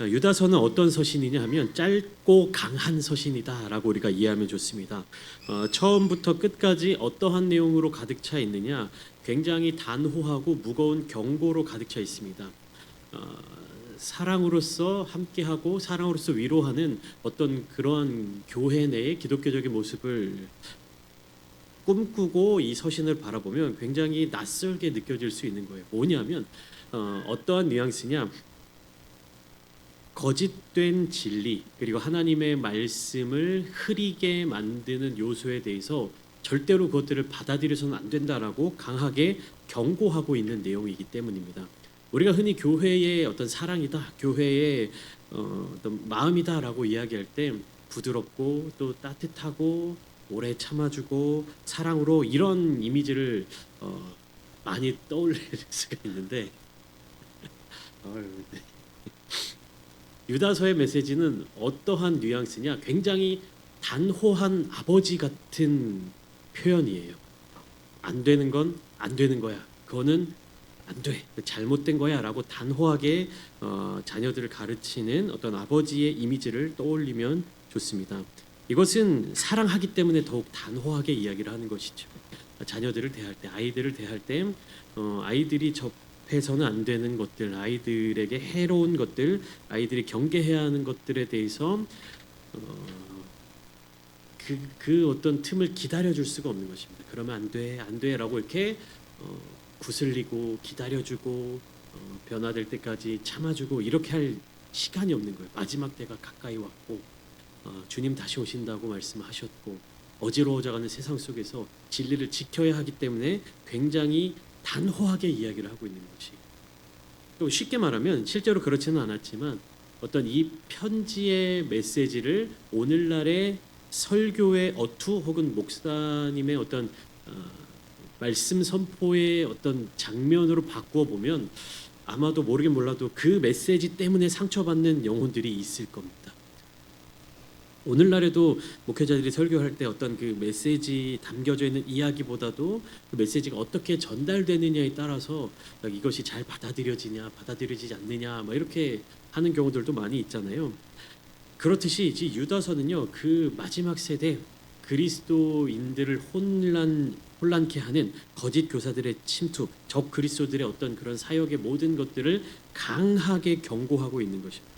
유다서는 어떤 서신이냐 하면 짧고 강한 서신이다라고 우리가 이해하면 좋습니다. 어, 처음부터 끝까지 어떠한 내용으로 가득 차 있느냐? 굉장히 단호하고 무거운 경고로 가득 차 있습니다. 어, 사랑으로서 함께하고 사랑으로서 위로하는 어떤 그러한 교회 내의 기독교적인 모습을 꿈꾸고 이 서신을 바라보면 굉장히 낯설게 느껴질 수 있는 거예요. 뭐냐면 어, 어떠한 뉘앙스냐? 거짓된 진리 그리고 하나님의 말씀을 흐리게 만드는 요소에 대해서 절대로 그것들을 받아들여서는 안 된다라고 강하게 경고하고 있는 내용이기 때문입니다. 우리가 흔히 교회의 어떤 사랑이다, 교회의 어, 어떤 마음이다라고 이야기할 때 부드럽고 또 따뜻하고 오래 참아주고 사랑으로 이런 이미지를 어, 많이 떠올릴 수가 있는데 네. 유다서의 메시지는 어떠한 뉘앙스냐? 굉장히 단호한 아버지 같은 표현이에요. 안 되는 건 안 되는 거야. 그거는 안 돼. 잘못된 거야 라고 단호하게 어, 자녀들을 가르치는 어떤 아버지의 이미지를 떠올리면 좋습니다. 이것은 사랑하기 때문에 더욱 단호하게 이야기를 하는 것이죠. 자녀들을 대할 때, 아이들을 대할 때, 어, 아이들이 접해서는 안 되는 것들, 아이들에게 해로운 것들, 아이들이 경계해야 하는 것들에 대해서 어, 그, 그 어떤 틈을 기다려줄 수가 없는 것입니다. 그러면 안 돼, 안 돼라고 이렇게 어, 구슬리고 기다려주고 어, 변화될 때까지 참아주고 이렇게 할 시간이 없는 거예요. 마지막 때가 가까이 왔고 어, 주님 다시 오신다고 말씀하셨고 어지러워져가는 세상 속에서 진리를 지켜야 하기 때문에 굉장히 단호하게 이야기를 하고 있는 것이. 또 쉽게 말하면 실제로 그렇지는 않았지만 어떤 이 편지의 메시지를 오늘날의 설교의 어투 혹은 목사님의 어떤 어, 말씀 선포의 어떤 장면으로 바꾸어 보면 아마도 모르긴 몰라도 그 메시지 때문에 상처받는 영혼들이 있을 겁니다. 오늘날에도 목회자들이 설교할 때 어떤 그 메시지 담겨져 있는 이야기보다도 그 메시지가 어떻게 전달되느냐에 따라서 이것이 잘 받아들여지냐 받아들여지지 않느냐 뭐 이렇게 하는 경우들도 많이 있잖아요. 그렇듯이 이제 유다서는요 그 마지막 세대 그리스도인들을 혼란 혼란케 하는 거짓 교사들의 침투, 적 그리스도들의 어떤 그런 사역의 모든 것들을 강하게 경고하고 있는 것입니다.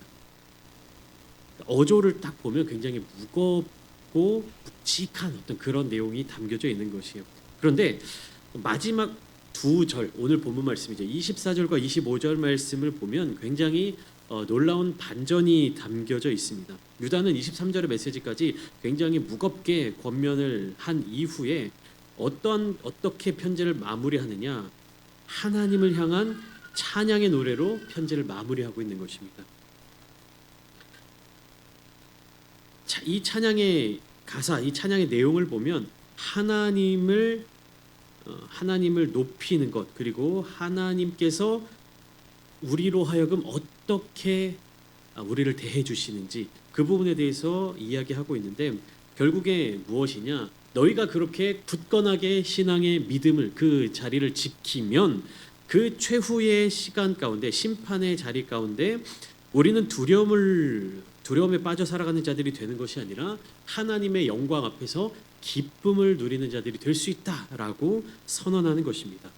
어조를 딱 보면 굉장히 무겁고 묵직한 어떤 그런 내용이 담겨져 있는 것이에요. 그런데 마지막 두 절 오늘 본문 말씀이죠. 24절과 25절 말씀을 보면 굉장히 어, 놀라운 반전이 담겨져 있습니다. 유다는 23절의 메시지까지 굉장히 무겁게 권면을 한 이후에 어떤 어떻게 편지를 마무리하느냐 하나님을 향한 찬양의 노래로 편지를 마무리하고 있는 것입니다. 자, 이 찬양의 가사, 이 찬양의 내용을 보면 하나님을 어, 하나님을 높이는 것 그리고 하나님께서 우리로 하여금 어떻게 아, 우리를 대해 주시는지 그 부분에 대해서 이야기하고 있는데 결국에 무엇이냐? 너희가 그렇게 굳건하게 신앙의 믿음을 그 자리를 지키면 그 최후의 시간 가운데 심판의 자리 가운데 우리는 두려움을 두려움에 빠져 살아가는 자들이 되는 것이 아니라 하나님의 영광 앞에서 기쁨을 누리는 자들이 될 수 있다라고 선언하는 것입니다.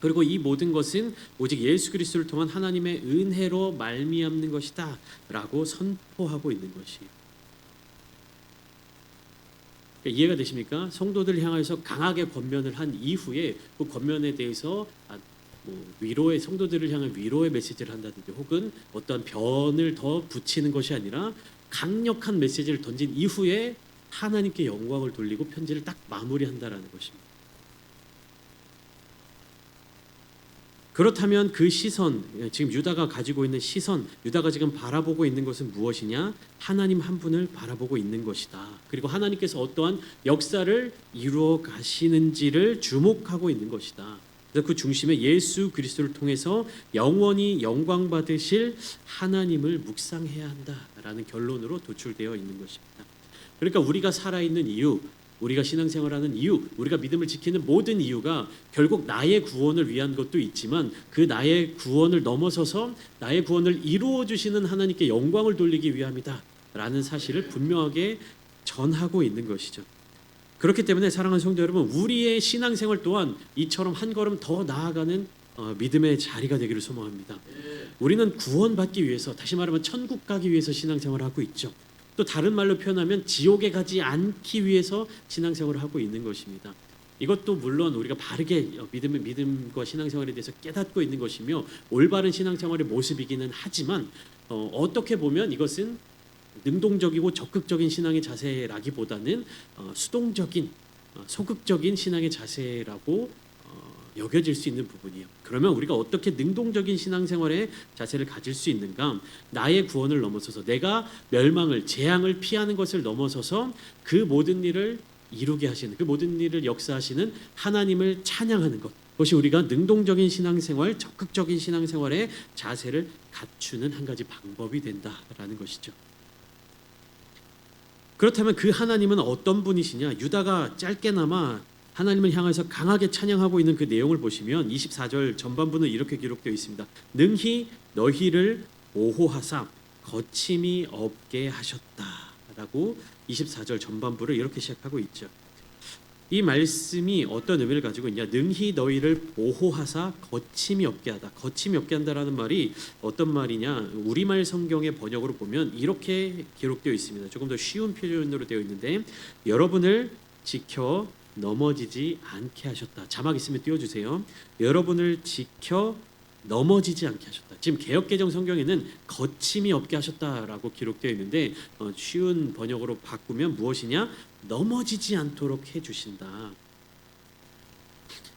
그리고 이 모든 것은 오직 예수 그리스도를 통한 하나님의 은혜로 말미암는 것이다라고 선포하고 있는 것이에요. 그러니까 이해가 되십니까? 성도들 향해서 강하게 권면을 한 이후에 그 권면에 대해서 아, 뭐 위로의 성도들을 향한 위로의 메시지를 한다든지 혹은 어떤 변을 더 붙이는 것이 아니라 강력한 메시지를 던진 이후에 하나님께 영광을 돌리고 편지를 딱 마무리한다라는 것입니다. 그렇다면 그 시선, 지금 유다가 가지고 있는 시선, 유다가 지금 바라보고 있는 것은 무엇이냐? 하나님 한 분을 바라보고 있는 것이다. 그리고 하나님께서 어떠한 역사를 이루어 가시는지를 주목하고 있는 것이다. 그래서 그 중심에 예수 그리스도를 통해서 영원히 영광 받으실 하나님을 묵상해야 한다라는 결론으로 도출되어 있는 것입니다. 그러니까 우리가 살아 있는 이유, 우리가 신앙생활하는 이유, 우리가 믿음을 지키는 모든 이유가 결국 나의 구원을 위한 것도 있지만 그 나의 구원을 넘어서서 나의 구원을 이루어 주시는 하나님께 영광을 돌리기 위함이다라는 사실을 분명하게 전하고 있는 것이죠. 그렇기 때문에 사랑하는 성도 여러분, 우리의 신앙생활 또한 이처럼 한 걸음 더 나아가는 어, 믿음의 자리가 되기를 소망합니다. 우리는 구원받기 위해서 다시 말하면 천국 가기 위해서 신앙생활을 하고 있죠. 또 다른 말로 표현하면 지옥에 가지 않기 위해서 신앙생활을 하고 있는 것입니다. 이것도 물론 우리가 바르게 믿음의 믿음과 신앙생활에 대해서 깨닫고 있는 것이며 올바른 신앙생활의 모습이기는 하지만 어, 어떻게 보면 이것은 능동적이고 적극적인 신앙의 자세라기보다는 어, 수동적인 어, 소극적인 신앙의 자세라고 어, 여겨질 수 있는 부분이에요. 그러면 우리가 어떻게 능동적인 신앙생활의 자세를 가질 수 있는가? 나의 구원을 넘어서서 내가 멸망을 재앙을 피하는 것을 넘어서서 그 모든 일을 이루게 하시는 그 모든 일을 역사하시는 하나님을 찬양하는 것. 그것이 우리가 능동적인 신앙생활, 적극적인 신앙생활의 자세를 갖추는 한 가지 방법이 된다라는 것이죠. 그렇다면 그 하나님은 어떤 분이시냐? 유다가 짧게나마 하나님을 향해서 강하게 찬양하고 있는 그 내용을 보시면 24절 전반부는 이렇게 기록되어 있습니다. 능히 너희를 보호하사 거침이 없게 하셨다라고 24절 전반부를 이렇게 시작하고 있죠. 이 말씀이 어떤 의미를 가지고 있냐? 능히 너희를 보호하사 거침이 없게 하다. 거침이 없게 한다라는 말이 어떤 말이냐? 우리말 성경의 번역으로 보면 이렇게 기록되어 있습니다. 조금 더 쉬운 표현으로 되어 있는데 여러분을 지켜 넘어지지 않게 하셨다. 자막 있으면 띄워 주세요. 여러분을 지켜 넘어지지 않게 하셨다. 지금 개혁개정 성경에는 거침이 없게 하셨다라고 기록되어 있는데 어, 쉬운 번역으로 바꾸면 무엇이냐? 넘어지지 않도록 해주신다.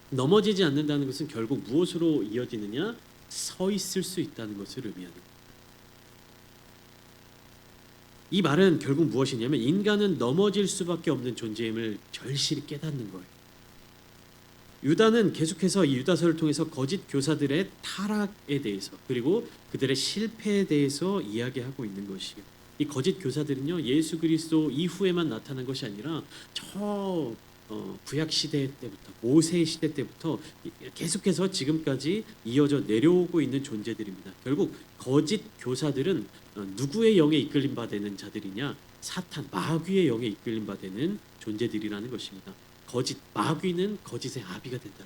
넘어지지 않는다는 것은 결국 무엇으로 이어지느냐? 서 있을 수 있다는 것을 의미하는. 이 말은 결국 무엇이냐면 인간은 넘어질 수밖에 없는 존재임을 절실히 깨닫는 거예요. 유다는 계속해서 이 유다서를 통해서 거짓 교사들의 타락에 대해서 그리고 그들의 실패에 대해서 이야기하고 있는 것이에요. 이 거짓 교사들은요 예수 그리스도 이후에만 나타난 것이 아니라 저 어, 구약 시대 때부터 모세 시대 때부터 계속해서 지금까지 이어져 내려오고 있는 존재들입니다. 결국 거짓 교사들은 어, 누구의 영에 이끌림 받는 자들이냐? 사탄 마귀의 영에 이끌림 받는 존재들이라는 것입니다. 거짓 마귀는 거짓의 아비가 된다.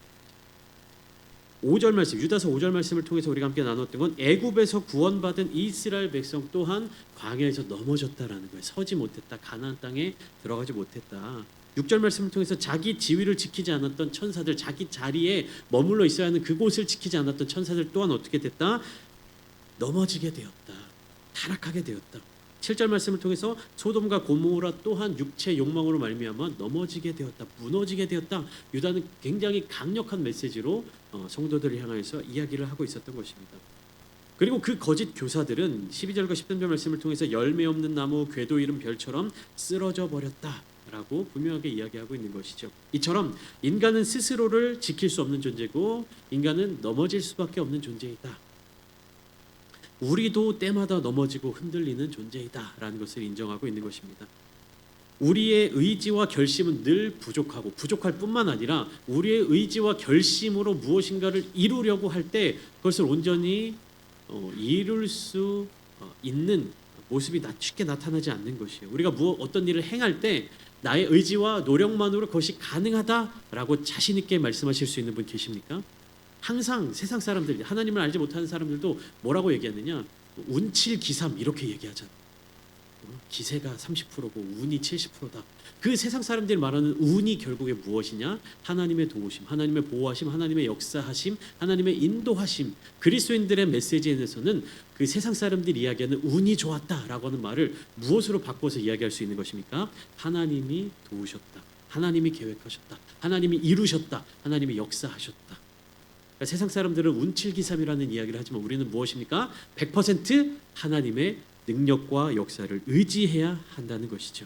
5절 말씀 유다서 5절 말씀을 통해서 우리가 함께 나눴던 건 애굽에서 구원받은 이스라엘 백성 또한 광야에서 넘어졌다라는 거예요. 서지 못했다. 가나안 땅에 들어가지 못했다. 6절 말씀을 통해서 자기 지위를 지키지 않았던 천사들, 자기 자리에 머물러 있어야 하는 그곳을 지키지 않았던 천사들 또한 어떻게 됐다? 넘어지게 되었다. 타락하게 되었다. 7절 말씀을 통해서 소돔과 고모라 또한 육체 욕망으로 말미암아 넘어지게 되었다. 무너지게 되었다. 유다는 굉장히 강력한 메시지로 어, 성도들을 향해서 이야기를 하고 있었던 것입니다. 그리고 그 거짓 교사들은 12절과 13절 말씀을 통해서 열매 없는 나무 궤도 이름 별처럼 쓰러져 버렸다. 라고 분명하게 이야기하고 있는 것이죠. 이처럼 인간은 스스로를 지킬 수 없는 존재고 인간은 넘어질 수밖에 없는 존재이다. 우리도 때마다 넘어지고 흔들리는 존재이다라는 것을 인정하고 있는 것입니다. 우리의 의지와 결심은 늘 부족하고 부족할 뿐만 아니라 우리의 의지와 결심으로 무엇인가를 이루려고 할 때 그것을 온전히 어, 이룰 수 어, 있는 모습이 쉽게 나타나지 않는 것이에요. 우리가 무엇 어떤 일을 행할 때 나의 의지와 노력만으로 그것이 가능하다라고 자신 있게 말씀하실 수 있는 분 계십니까? 항상 세상 사람들 하나님을 알지 못하는 사람들도 뭐라고 얘기하느냐 운칠 기삼 이렇게 얘기하잖아. 기세가 30%고 운이 70%다. 그 세상 사람들이 말하는 운이 결국에 무엇이냐? 하나님의 도우심, 하나님의 보호하심, 하나님의 역사하심, 하나님의 인도하심. 그리스도인들의 메시지에서는 그 세상 사람들이 이야기하는 운이 좋았다라고 하는 말을 무엇으로 바꿔서 이야기할 수 있는 것입니까? 하나님이 도우셨다. 하나님이 계획하셨다. 하나님이 이루셨다. 하나님이 역사하셨다. 그러니까 세상 사람들은 운칠기삼이라는 이야기를 하지만 우리는 무엇입니까? 100% 하나님의 능력과 역사를 의지해야 한다는 것이죠.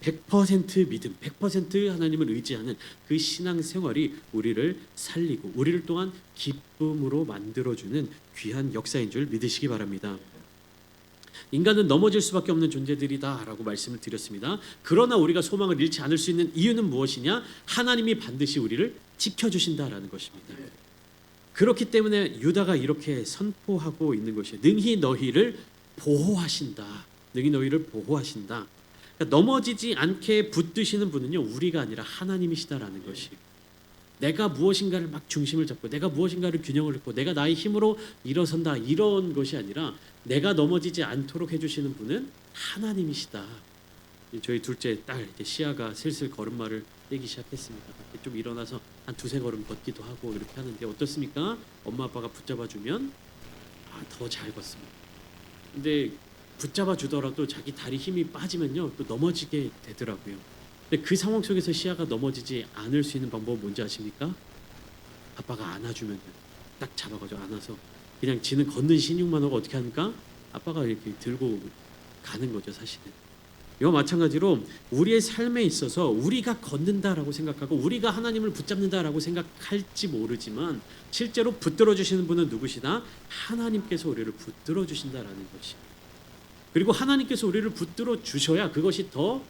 100% 믿음, 100% 하나님을 의지하는 그 신앙 생활이 우리를 살리고 우리를 또한 기쁨으로 만들어주는 귀한 역사인 줄 믿으시기 바랍니다. 인간은 넘어질 수밖에 없는 존재들이다라고 말씀을 드렸습니다. 그러나 우리가 소망을 잃지 않을 수 있는 이유는 무엇이냐? 하나님이 반드시 우리를 지켜주신다라는 것입니다. 그렇기 때문에 유다가 이렇게 선포하고 있는 것이에요. 능히 너희를 보호하신다. 능히 너희를 보호하신다. 그러니까 넘어지지 않게 붙드시는 분은요 우리가 아니라 하나님이시다라는 것이. 내가 무엇인가를 막 중심을 잡고 내가 무엇인가를 균형을 잃고 내가 나의 힘으로 일어선다 이런 것이 아니라 내가 넘어지지 않도록 해주시는 분은 하나님이시다. 저희 둘째 딸 시아가 슬슬 걸음마를 떼기 시작했습니다. 좀 일어나서 한 두세 걸음 걷기도 하고 이렇게 하는데 어떻습니까? 엄마 아빠가 붙잡아 주면 아, 더 잘 걷습니다. 근데 붙잡아 주더라도 자기 다리 힘이 빠지면요 또 넘어지게 되더라고요. 근데 그 상황 속에서 시아가 넘어지지 않을 수 있는 방법은 뭔지 아십니까? 아빠가 안아주면 딱 잡아가지고 안아서 그냥 지는 걷는 신용만 하고 어떻게 합니까? 아빠가 이렇게 들고 가는 거죠 사실은. 이와 마찬가지로 우리의 삶에 있어서 우리가 걷는다라고 생각하고 우리가 하나님을 붙잡는다라고 생각할지 모르지만 실제로 붙들어 주시는 분은 누구시나 하나님께서 우리를 붙들어 주신다라는 것이. 그리고 하나님께서 우리를 붙들어 주셔야 그것이 더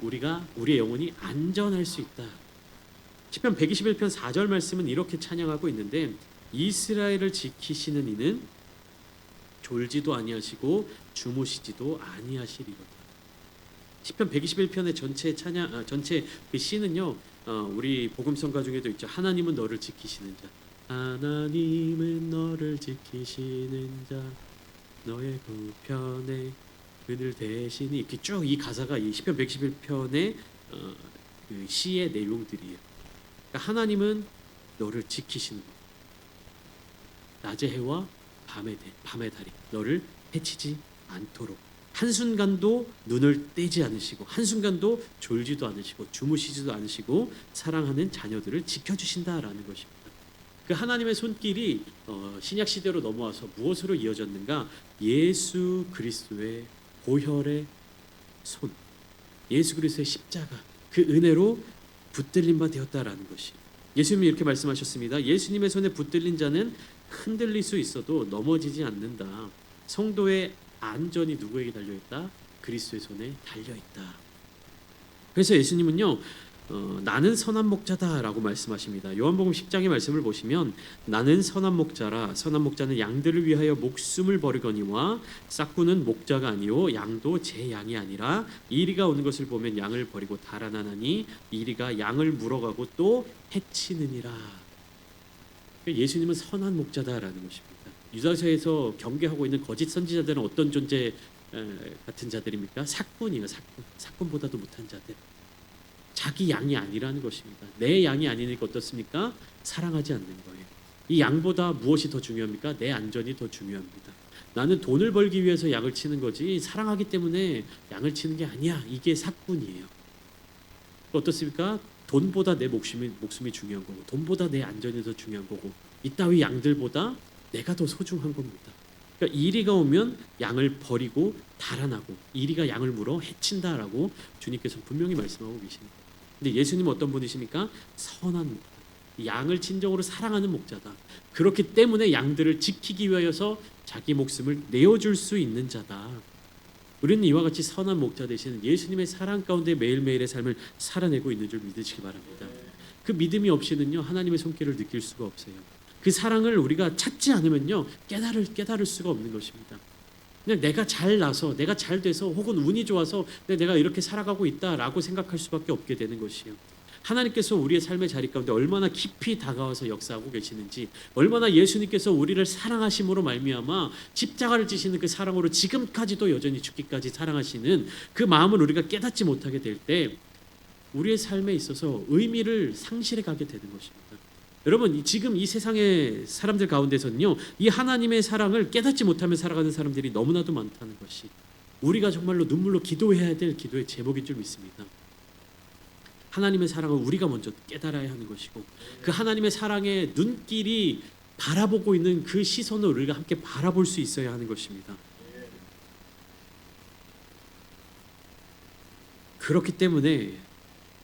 우리가 우리의 영혼이 안전할 수 있다. 시편 121편 4절 말씀은 이렇게 찬양하고 있는데 이스라엘을 지키시는 이는 졸지도 아니하시고 주무시지도 아니하시리로다. 시편 121편의 전체 찬양 아, 전체 그 시는요. 어, 우리 복음성가 중에도 있죠. 하나님은 너를 지키시는 자. 하나님은 너를 지키시는 자. 너의 구편에 그들 대신이 이렇게 쭉 이 가사가 이 시편 121편의 어, 그 시의 내용들이에요. 그러니까 하나님은 너를 지키시는 거. 낮의 해와 밤의 달, 밤의 달이 너를 해치지 않도록 한 순간도 눈을 떼지 않으시고 한 순간도 졸지도 않으시고 주무시지도 않으시고 사랑하는 자녀들을 지켜주신다라는 것입니다. 그 하나님의 손길이 어, 신약 시대로 넘어와서 무엇으로 이어졌는가? 예수 그리스도의 보혈의 손, 예수 그리스도의 십자가 그 은혜로 붙들림 바 되었다라는 것이. 예수님이 이렇게 말씀하셨습니다. 예수님의 손에 붙들린 자는 흔들릴 수 있어도 넘어지지 않는다. 성도의 안전이 누구에게 달려 있다? 그리스도의 손에 달려 있다. 그래서 예수님은요. 어, 나는 선한 목자다라고 말씀하십니다. 요한복음 10장의 말씀을 보시면 나는 선한 목자라 선한 목자는 양들을 위하여 목숨을 버리거니와 싹구는 목자가 아니요 양도 제 양이 아니라 이리가 오는 것을 보면 양을 버리고 달아나나니 이리가 양을 물어가고 또 해치느니라. 예수님은 선한 목자다라는 것입니다. 유다서에서 경계하고 있는 거짓 선지자들은 어떤 존재 에, 같은 자들입니까? 사꾼이에요. 사꾼. 사꾼보다도 못한 자들. 자기 양이 아니라는 것입니다. 내 양이 아니니까 어떻습니까? 사랑하지 않는 거예요. 이 양보다 무엇이 더 중요합니까? 내 안전이 더 중요합니다. 나는 돈을 벌기 위해서 양을 치는 거지 사랑하기 때문에 양을 치는 게 아니야. 이게 사꾼이에요. 어떻습니까? 돈보다 내 목숨이 목숨이 중요한 거고 돈보다 내 안전이 더 중요한 거고 이따위 양들보다 내가 더 소중한 겁니다. 그러니까 이리가 오면 양을 버리고 달아나고 이리가 양을 물어 해친다라고 주님께서 분명히 말씀하고 계십니다. 근데 예수님은 어떤 분이십니까? 선한. 양을 진정으로 사랑하는 목자다. 그렇기 때문에 양들을 지키기 위하여서 자기 목숨을 내어줄 수 있는 자다. 우리는 이와 같이 선한 목자 되시는 예수님의 사랑 가운데 매일매일의 삶을 살아내고 있는 줄 믿으시기 바랍니다. 그 믿음이 없이는요 하나님의 손길을 느낄 수가 없어요. 그 사랑을 우리가 찾지 않으면요 깨달을 깨달을 수가 없는 것입니다. 그냥 내가 잘 나서 내가 잘 돼서 혹은 운이 좋아서 내가 이렇게 살아가고 있다라고 생각할 수밖에 없게 되는 것이에요. 하나님께서 우리의 삶의 자리 가운데 얼마나 깊이 다가와서 역사하고 계시는지 얼마나 예수님께서 우리를 사랑하심으로 말미암아 십자가를 지시는 그 사랑으로 지금까지도 여전히 죽기까지 사랑하시는 그 마음을 우리가 깨닫지 못하게 될 때 우리의 삶에 있어서 의미를 상실해 가게 되는 것입니다. 여러분 지금 이 세상의 사람들 가운데서는요 이 하나님의 사랑을 깨닫지 못하며 살아가는 사람들이 너무나도 많다는 것이 우리가 정말로 눈물로 기도해야 될 기도의 제목인 줄 믿습니다. 하나님의 사랑을 우리가 먼저 깨달아야 하는 것이고 그 하나님의 사랑의 눈길이 바라보고 있는 그 시선을 우리가 함께 바라볼 수 있어야 하는 것입니다. 그렇기 때문에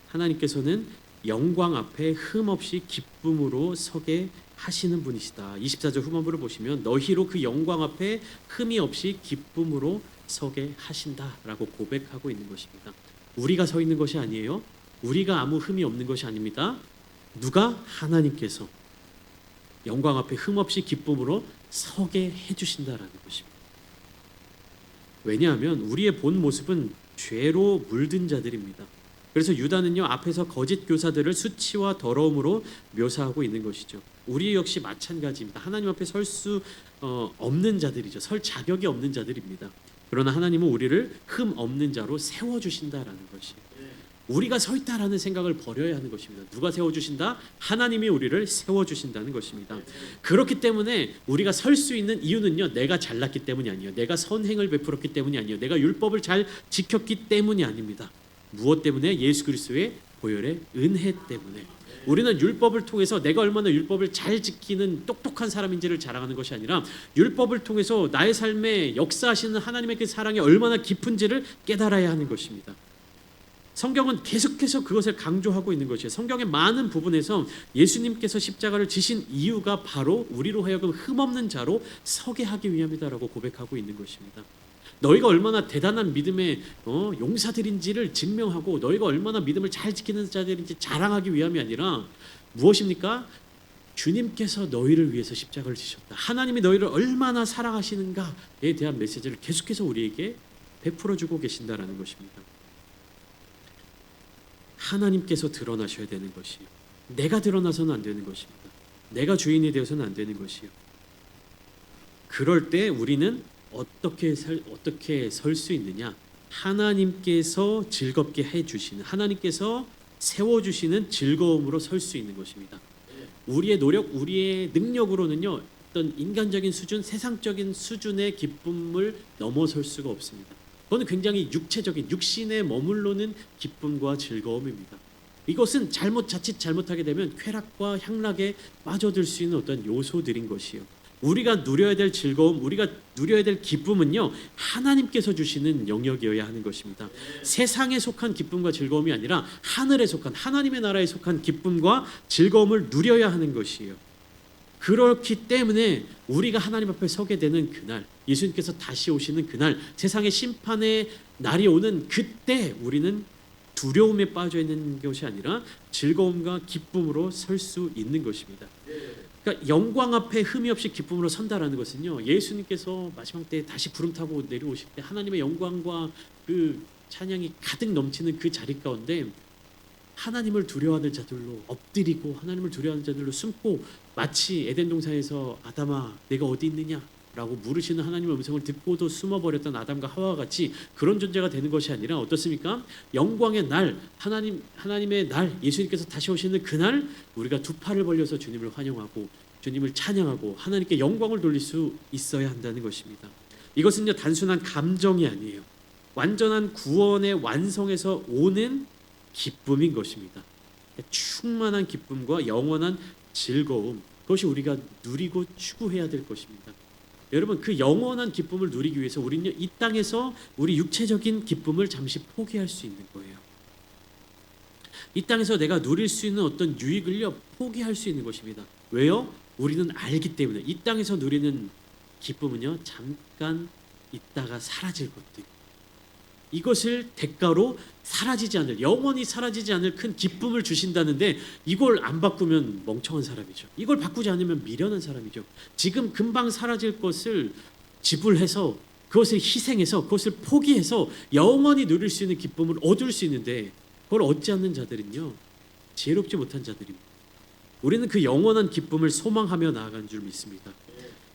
하나님께서는 영광 앞에 흠 없이 기쁨으로 서게 하시는 분이시다. 24절 후반부를 보시면 너희로 그 영광 앞에 흠이 없이 기쁨으로 서게 하신다라고 고백하고 있는 것입니다. 우리가 서 있는 것이 아니에요. 우리가 아무 흠이 없는 것이 아닙니다. 누가 하나님께서 영광 앞에 흠 없이 기쁨으로 서게 해 주신다라는 것입니다. 왜냐하면 우리의 본 모습은 죄로 물든 자들입니다. 그래서 유다는요 앞에서 거짓 교사들을 수치와 더러움으로 묘사하고 있는 것이죠. 우리 역시 마찬가지입니다. 하나님 앞에 설 수 없는 자들이죠. 설 자격이 없는 자들입니다. 그러나 하나님은 우리를 흠 없는 자로 세워 주신다라는 것이. 우리가 서 있다라는 생각을 버려야 하는 것입니다. 누가 세워 주신다? 하나님이 우리를 세워 주신다는 것입니다. 그렇기 때문에 우리가 설 수 있는 이유는요. 내가 잘났기 때문이 아니에요. 내가 선행을 베풀었기 때문이 아니에요. 내가 율법을 잘 지켰기 때문이 아닙니다. 무엇 때문에 예수 그리스도의 보혈의 은혜 때문에 우리는 율법을 통해서 내가 얼마나 율법을 잘 지키는 똑똑한 사람인지를 자랑하는 것이 아니라 율법을 통해서 나의 삶에 역사하시는 하나님의 그 사랑이 얼마나 깊은지를 깨달아야 하는 것입니다. 성경은 계속해서 그것을 강조하고 있는 것이에요. 성경의 많은 부분에서 예수님께서 십자가를 지신 이유가 바로 우리로 하여금 흠없는 자로 서게 하기 위함이다라고 고백하고 있는 것입니다. 너희가 얼마나 대단한 믿음의 어, 용사들인지를 증명하고 너희가 얼마나 믿음을 잘 지키는 자들인지 자랑하기 위함이 아니라 무엇입니까? 주님께서 너희를 위해서 십자가를 지셨다. 하나님이 너희를 얼마나 사랑하시는가에 대한 메시지를 계속해서 우리에게 베풀어 주고 계신다라는 것입니다. 하나님께서 드러나셔야 되는 것이요. 내가 드러나서는 안 되는 것입니다. 내가 주인이 되어서는 안 되는 것이요. 그럴 때 우리는 어떻게 살, 어떻게 설 수 있느냐? 하나님께서 즐겁게 해 주시는 하나님께서 세워 주시는 즐거움으로 설 수 있는 것입니다. 우리의 노력, 우리의 능력으로는요. 어떤 인간적인 수준, 세상적인 수준의 기쁨을 넘어설 수가 없습니다. 그건 굉장히 육체적인 육신에 머물러는 기쁨과 즐거움입니다. 이것은 잘못 자칫 잘못하게 되면 쾌락과 향락에 빠져들 수 있는 어떤 요소들인 것이요. 우리가 누려야 될 즐거움, 우리가 누려야 될 기쁨은요 하나님께서 주시는 영역이어야 하는 것입니다. 세상에 속한 기쁨과 즐거움이 아니라 하늘에 속한 하나님의 나라에 속한 기쁨과 즐거움을 누려야 하는 것이에요. 그렇기 때문에 우리가 하나님 앞에 서게 되는 그날, 예수님께서 다시 오시는 그날, 세상의 심판의 날이 오는 그때 우리는 두려움에 빠져 있는 것이 아니라 즐거움과 기쁨으로 설 수 있는 것입니다. 그러니까 영광 앞에 흠이 없이 기쁨으로 선다라는 것은요. 예수님께서 마지막 때 다시 구름 타고 내려오실 때 하나님의 영광과 그 찬양이 가득 넘치는 그 자리 가운데 하나님을 두려워하는 자들로 엎드리고 하나님을 두려워하는 자들로 숨고 마치 에덴 동산에서 아담아 내가 어디 있느냐 라고 물으시는 하나님의 음성을 듣고도 숨어버렸던 아담과 하와와 같이 그런 존재가 되는 것이 아니라 어떻습니까? 영광의 날 하나님 하나님의 날 예수님께서 다시 오시는 그날 우리가 두 팔을 벌려서 주님을 환영하고 주님을 찬양하고 하나님께 영광을 돌릴 수 있어야 한다는 것입니다. 이것은요 단순한 감정이 아니에요. 완전한 구원의 완성에서 오는 기쁨인 것입니다. 충만한 기쁨과 영원한 즐거움 그것이 우리가 누리고 추구해야 될 것입니다. 여러분 그 영원한 기쁨을 누리기 위해서 우리는 이 땅에서 우리 육체적인 기쁨을 잠시 포기할 수 있는 거예요. 이 땅에서 내가 누릴 수 있는 어떤 유익을요 포기할 수 있는 것입니다. 왜요? 우리는 알기 때문에 이 땅에서 누리는 기쁨은요 잠깐 있다가 사라질 것들. 이것을 대가로 사라지지 않을 영원히 사라지지 않을 큰 기쁨을 주신다는데 이걸 안 바꾸면 멍청한 사람이죠. 이걸 바꾸지 않으면 미련한 사람이죠. 지금 금방 사라질 것을 지불해서 그것을 희생해서 그것을 포기해서 영원히 누릴 수 있는 기쁨을 얻을 수 있는데 그걸 얻지 않는 자들은요 지혜롭지 못한 자들입니다. 우리는 그 영원한 기쁨을 소망하며 나아간 줄 믿습니다.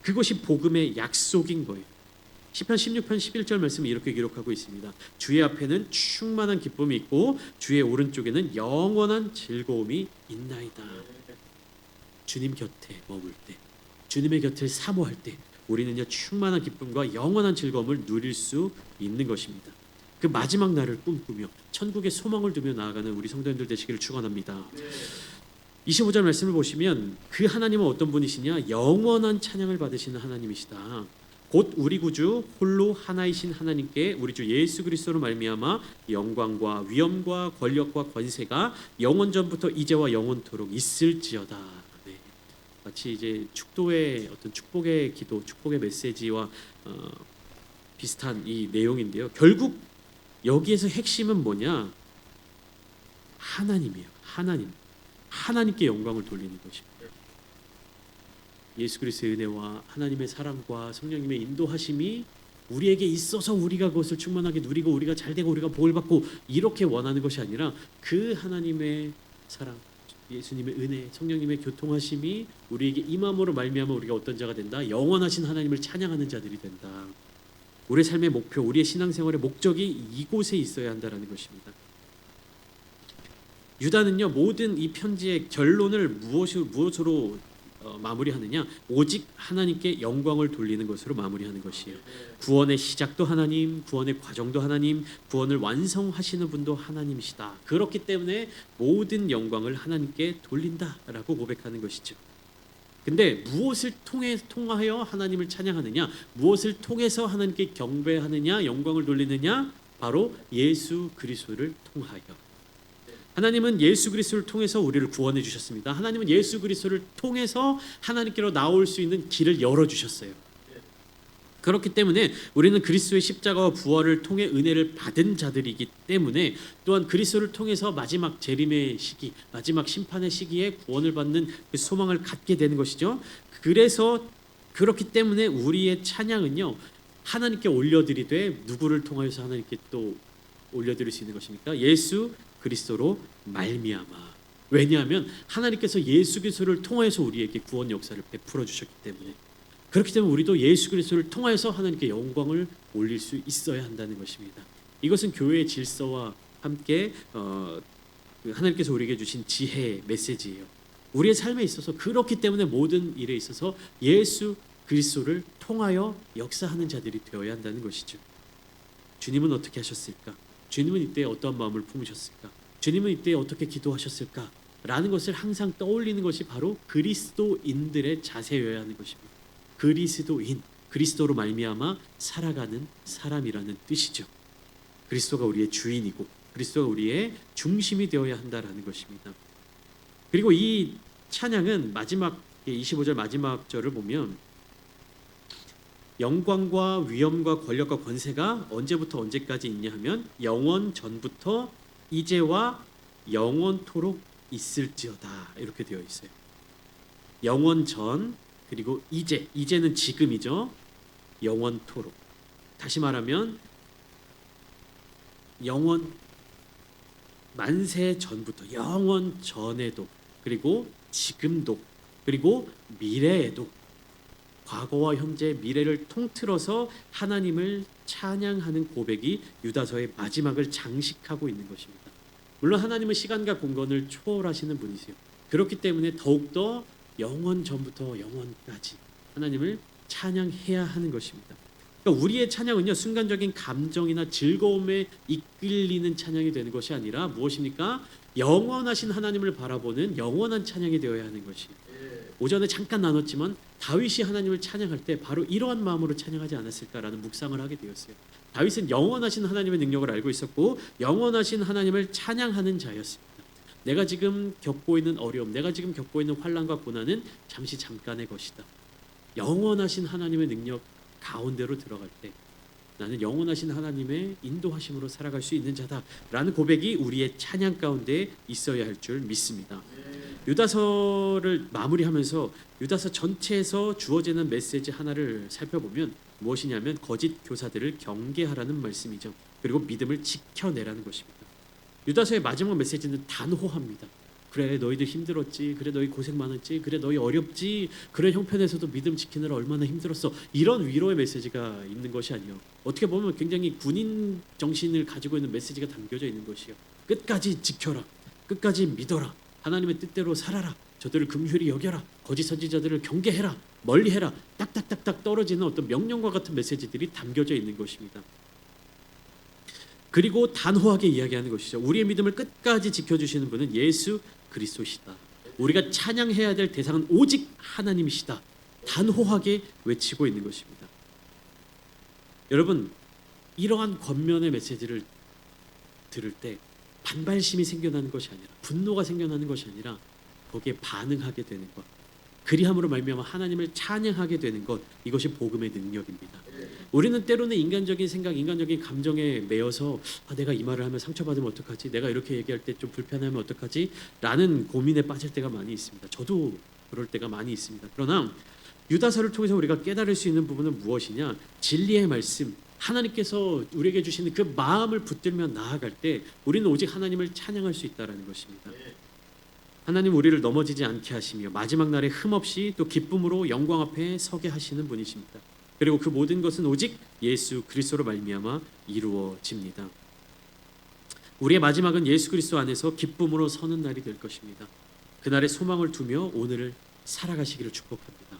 그것이 복음의 약속인 거예요. 시편 16편 11절 말씀이 이렇게 기록하고 있습니다. 주의 앞에는 충만한 기쁨이 있고 주의 오른쪽에는 영원한 즐거움이 있나이다. 주님 곁에 머물 때, 주님의 곁을 사모할 때 우리는요 충만한 기쁨과 영원한 즐거움을 누릴 수 있는 것입니다. 그 마지막 날을 꿈꾸며 천국의 소망을 두며 나아가는 우리 성도님들 되시기를 축원합니다. 25절 말씀을 보시면 그 하나님은 어떤 분이시냐? 영원한 찬양을 받으시는 하나님이시다. 곧 우리 구주 홀로 하나이신 하나님께 우리 주 예수 그리스도로 말미암아 영광과 위엄과 권력과 권세가 영원 전부터 이제와 영원토록 있을지어다. 네. 마치 이제 축도의 어떤 축복의 기도, 축복의 메시지와 어, 비슷한 이 내용인데요. 결국 여기에서 핵심은 뭐냐? 하나님이에요. 하나님. 하나님께 영광을 돌리는 것입니다. 예수 그리스도의 은혜와 하나님의 사랑과 성령님의 인도하심이 우리에게 있어서 우리가 그것을 충만하게 누리고 우리가 잘 되고 우리가 복을 받고 이렇게 원하는 것이 아니라 그 하나님의 사랑, 예수님의 은혜, 성령님의 교통하심이 우리에게 임함으로 말미암아 우리가 어떤 자가 된다. 영원하신 하나님을 찬양하는 자들이 된다. 우리의 삶의 목표, 우리의 신앙생활의 목적이 이곳에 있어야 한다라는 것입니다. 유다는요 모든 이 편지의 결론을 무엇으로, 무엇으로 어, 마무리하느냐 오직 하나님께 영광을 돌리는 것으로 마무리하는 것이에요. 구원의 시작도 하나님, 구원의 과정도 하나님, 구원을 완성하시는 분도 하나님이시다. 그렇기 때문에 모든 영광을 하나님께 돌린다라고 고백하는 것이죠. 근데 무엇을 통해 통하여 하나님을 찬양하느냐? 무엇을 통해서 하나님께 경배하느냐? 영광을 돌리느냐? 바로 예수 그리스도를 통하여. 하나님은 예수 그리스도를 통해서 우리를 구원해 주셨습니다. 하나님은 예수 그리스도를 통해서 하나님께로 나올 수 있는 길을 열어 주셨어요. 그렇기 때문에 우리는 그리스도의 십자가와 부활을 통해 은혜를 받은 자들이기 때문에 또한 그리스도를 통해서 마지막 재림의 시기, 마지막 심판의 시기에 구원을 받는 그 소망을 갖게 되는 것이죠. 그래서 그렇기 때문에 우리의 찬양은요 하나님께 올려드리되 누구를 통하여서 하나님께 또 올려드릴 수 있는 것입니까? 예수 그리스도로 말미암아. 왜냐하면 하나님께서 예수 그리스도를 통하여서 우리에게 구원 역사를 베풀어 주셨기 때문에 그렇기 때문에 우리도 예수 그리스도를 통하여서 하나님께 영광을 올릴 수 있어야 한다는 것입니다. 이것은 교회의 질서와 함께 어, 그 하나님께서 우리에게 주신 지혜 메시지예요. 우리의 삶에 있어서 그렇기 때문에 모든 일에 있어서 예수 그리스도를 통하여 역사하는 자들이 되어야 한다는 것이죠. 주님은 어떻게 하셨을까? 주님은 이때 어떠한 마음을 품으셨을까? 주님은 이때 어떻게 기도하셨을까? 라는 것을 항상 떠올리는 것이 바로 그리스도인들의 자세여야 하는 것입니다. 그리스도인, 그리스도로 말미암아 살아가는 사람이라는 뜻이죠. 그리스도가 우리의 주인이고 그리스도가 우리의 중심이 되어야 한다라는 것입니다. 그리고 이 찬양은 마지막 25절 마지막 절을 보면 영광과 위엄과 권력과 권세가 언제부터 언제까지 있냐 하면 영원 전부터 이제와 영원토록 있을지어다 이렇게 되어 있어요. 영원 전 그리고 이제 이제는 지금이죠. 영원토록 다시 말하면 영원 만세 전부터 영원 전에도 그리고 지금도 그리고 미래에도 과거와 현재 미래를 통틀어서 하나님을 찬양하는 고백이 유다서의 마지막을 장식하고 있는 것입니다. 물론 하나님은 시간과 공간을 초월하시는 분이세요. 그렇기 때문에 더욱더 영원 전부터 영원까지 하나님을 찬양해야 하는 것입니다. 그러니까 우리의 찬양은요 순간적인 감정이나 즐거움에 이끌리는 찬양이 되는 것이 아니라 무엇입니까? 영원하신 하나님을 바라보는 영원한 찬양이 되어야 하는 것이. 오전에 잠깐 나눴지만 다윗이 하나님을 찬양할 때 바로 이러한 마음으로 찬양하지 않았을까라는 묵상을 하게 되었어요. 다윗은 영원하신 하나님의 능력을 알고 있었고 영원하신 하나님을 찬양하는 자였습니다. 내가 지금 겪고 있는 어려움, 내가 지금 겪고 있는 환란과 고난은 잠시 잠깐의 것이다. 영원하신 하나님의 능력 가운데로 들어갈 때 나는 영원하신 하나님의 인도하심으로 살아갈 수 있는 자다라는 고백이 우리의 찬양 가운데 있어야 할 줄 믿습니다. 유다서를 마무리하면서 유다서 전체에서 주어지는 메시지 하나를 살펴보면 무엇이냐면 거짓 교사들을 경계하라는 말씀이죠. 그리고 믿음을 지켜내라는 것입니다. 유다서의 마지막 메시지는 단호합니다. 그래 너희들 힘들었지 그래 너희 고생 많았지 그래 너희 어렵지 그래 형편에서도 믿음 지키느라 얼마나 힘들었어. 이런 위로의 메시지가 있는 것이 아니요. 어떻게 보면 굉장히 군인 정신을 가지고 있는 메시지가 담겨져 있는 것이요. 끝까지 지켜라 끝까지 믿어라. 하나님의 뜻대로 살아라. 저들을 긍휼히 여겨라. 거짓 선지자들을 경계해라. 멀리해라. 딱딱딱딱 떨어지는 어떤 명령과 같은 메시지들이 담겨져 있는 것입니다. 그리고 단호하게 이야기하는 것이죠. 우리의 믿음을 끝까지 지켜주시는 분은 예수 그리스도시다. 우리가 찬양해야 될 대상은 오직 하나님이시다. 단호하게 외치고 있는 것입니다. 여러분 이러한 권면의 메시지를 들을 때 반발심이 생겨나는 것이 아니라 분노가 생겨나는 것이 아니라 거기에 반응하게 되는 것. 그리함으로 말미암아 하나님을 찬양하게 되는 것 이것이 복음의 능력입니다. 우리는 때로는 인간적인 생각, 인간적인 감정에 매여서 아, 내가 이 말을 하면 상처받으면 어떡하지? 내가 이렇게 얘기할 때 좀 불편하면 어떡하지? 라는 고민에 빠질 때가 많이 있습니다. 저도 그럴 때가 많이 있습니다. 그러나 유다서를 통해서 우리가 깨달을 수 있는 부분은 무엇이냐? 진리의 말씀, 하나님께서 우리에게 주시는 그 마음을 붙들며 나아갈 때 우리는 오직 하나님을 찬양할 수 있다라는 것입니다. 하나님 우리를 넘어지지 않게 하시며 마지막 날에 흠 없이 또 기쁨으로 영광 앞에 서게 하시는 분이십니다. 그리고 그 모든 것은 오직 예수 그리스도로 말미암아 이루어집니다. 우리의 마지막은 예수 그리스도 안에서 기쁨으로 서는 날이 될 것입니다. 그날의 소망을 두며 오늘을 살아가시기를 축복합니다.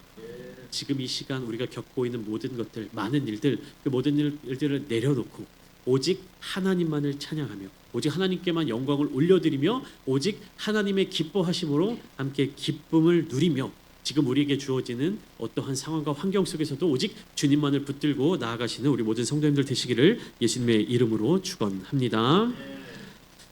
지금 이 시간 우리가 겪고 있는 모든 것들, 많은 일들, 그 모든 일- 일들을 내려놓고 오직 하나님만을 찬양하며 오직 하나님께만 영광을 올려드리며 오직 하나님의 기뻐하심으로 함께 기쁨을 누리며 지금 우리에게 주어지는 어떠한 상황과 환경 속에서도 오직 주님만을 붙들고 나아가시는 우리 모든 성도님들 되시기를 예수님의 이름으로 축원합니다.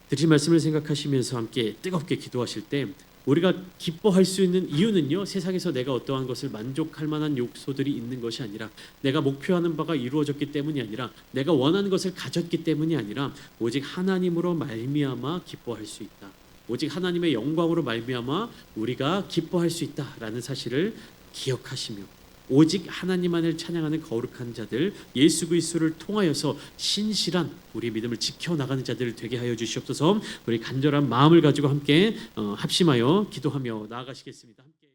드린 말씀을 생각하시면서 함께 뜨겁게 기도하실 때 우리가 기뻐할 수 있는 이유는요 세상에서 내가 어떠한 것을 만족할 만한 욕소들이 있는 것이 아니라 내가 목표하는 바가 이루어졌기 때문이 아니라 내가 원하는 것을 가졌기 때문이 아니라 오직 하나님으로 말미암아 기뻐할 수 있다. 오직 하나님의 영광으로 말미암아 우리가 기뻐할 수 있다라는 사실을 기억하시며 오직 하나님만을 찬양하는 거룩한 자들 예수 그리스도를 통하여서 신실한 우리 믿음을 지켜 나가는 자들 되게 하여 주시옵소서. 우리 간절한 마음을 가지고 함께 어, 합심하여 기도하며 나아가시겠습니다. 함께